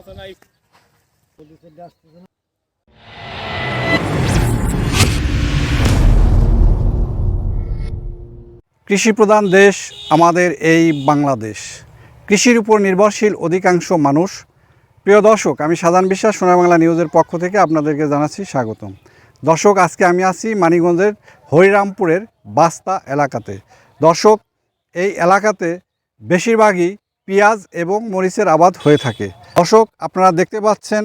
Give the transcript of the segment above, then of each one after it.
আছে নাই। কৃষিপ্রধান দেশ আমাদের এই বাংলাদেশ। কৃষির উপর নির্ভরশীল অধিকাংশ মানুষ। প্রিয় দর্শক, আমি সাধারণ বিশ্বাস সোনার বাংলা নিউজের পক্ষ থেকে আপনাদেরকে জানাচ্ছি স্বাগতম। দর্শক, আজকে আমি আছি মানিগঞ্জের হরিরামপুরের বাস্তা এলাকাতে। দর্শক, এই এলাকাতে বেশিরভাগই পেঁয়াজ এবং মরিচের আবাদ হয়ে থাকে। দর্শক, আপনারা দেখতে পাচ্ছেন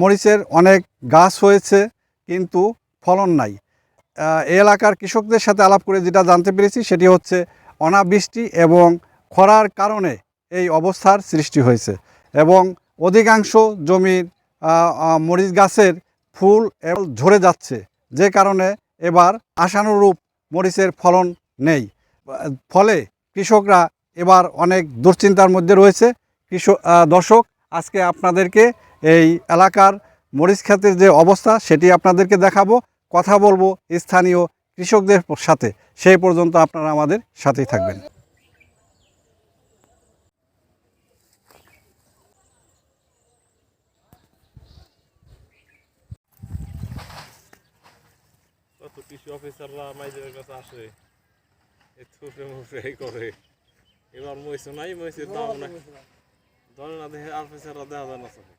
মরিচের অনেক গাছ হয়েছে, কিন্তু ফলন নাই। এলাকার কৃষকদের সাথে আলাপ করে যেটা জানতে পেরেছি, সেটি হচ্ছে অনাবৃষ্টি এবং খরার কারণে এই অবস্থার সৃষ্টি হয়েছে এবং অধিকাংশ জমির মরিচ গাছের ফুল এবং ঝরে যাচ্ছে, যে কারণে এবার আশানুরূপ মরিচের ফলন নেই। ফলে কৃষকরা এবার অনেক দুশ্চিন্তার মধ্যে রয়েছে। কৃষক দর্শক, আজকে আপনাদেরকে এই এলাকার মরিচ ক্ষেতের যে অবস্থা, সেটি আপনাদেরকে দেখাবো, কথা বলব স্থানীয় কৃষকদের সাথে। সেই পর্যন্ত আপনারা আমাদের সাথেই থাকবেন। কৃষি অফিসাররা মাইজের কাছে আসে করে। এবার মহিষ নাই মহিষের দাম নাই। ধরে না দেখে আর অফিসাররা দেখা যায় না চোখে।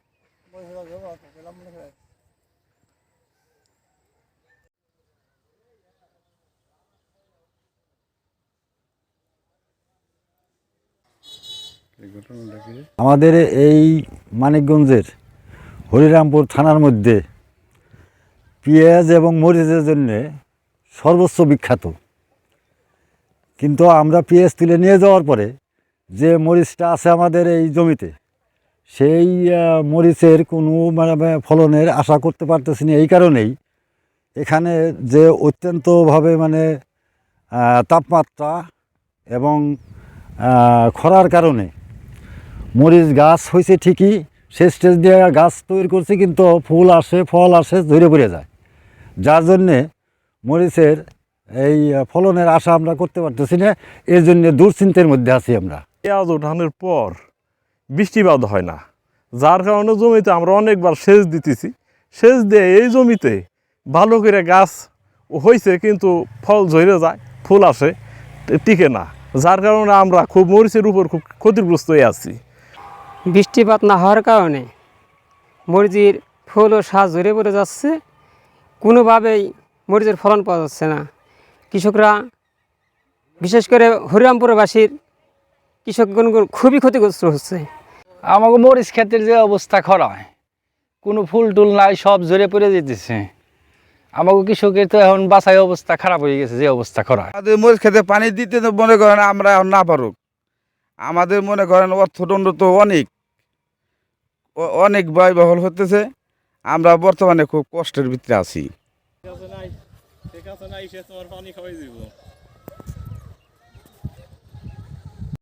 আমাদের এই মানিকগঞ্জের হরিরামপুর থানার মধ্যে পেঁয়াজ এবং মরিচের জন্যে সর্বোচ্চ বিখ্যাত। কিন্তু আমরা পেঁয়াজ তুলে নিয়ে যাওয়ার পরে যে মরিচটা আছে আমাদের এই জমিতে, সেই মরিচের কোনো মানে ফলনের আশা করতে পারতেছি না। এই কারণেই এখানে যে অত্যন্তভাবে মানে তাপমাত্রা এবং খরার কারণে মরিচ গাছ হয়েছে ঠিকই সে স্টেজ দিয়ে গাছ তৈরি করছে, কিন্তু ফুল আসে, ফল আসে ধরে পড়ে যায়। যার জন্যে মরিচের এই ফলনের আশা আমরা করতে পারতেছি না এই জন্য দুশ্চিন্তার মধ্যে আছি আমরা। পেঁয়াজ ওঠানোর পর বৃষ্টিপাত হয় না যার কারণে জমিতে আমরা অনেকবার সেচ দিতেছি। সেচ দিয়ে এই জমিতে ভালো করে গাছ হয়েছে কিন্তু ফল ঝরে যায় ফুল আসে টিকে না। যার কারণে আমরা খুব মরিচের উপর খুব ক্ষতিগ্রস্ত হয়ে আছি। বৃষ্টিপাত না হওয়ার কারণে মরিচের ফুল ও শ্বাস ঝরে পড়ে যাচ্ছে কোনোভাবেই মরিচের ফলন পাওয়া যাচ্ছে না। কৃষকরা বিশেষ করে হরিরামপুরবাসীর কৃষকগণ খুবই ক্ষতিগ্রস্ত হচ্ছে। আমাকে মরিচ ক্ষেতের যে অবস্থা খরায় কোনো ফুল টুল নাই সব জোরে পড়ে যেতেছে। আমাকে কৃষকের তো এখন বাসায় অবস্থা খারাপ হয়ে গেছে যে অবস্থা খরায়। আমাদের মরিচ খেতে পানি দিতে তো মনে করেন আমরা এখন না পারুক। আমাদের মনে করেন অর্থদণ্ড তো অনেক অনেক ব্যয়বহুল হতেছে। আমরা বর্তমানে খুব কষ্টের ভিতরে আছি। ঠিক আছে নাই ঠিক আছে নাই সে তোমার পানি খাওয়াই দিব।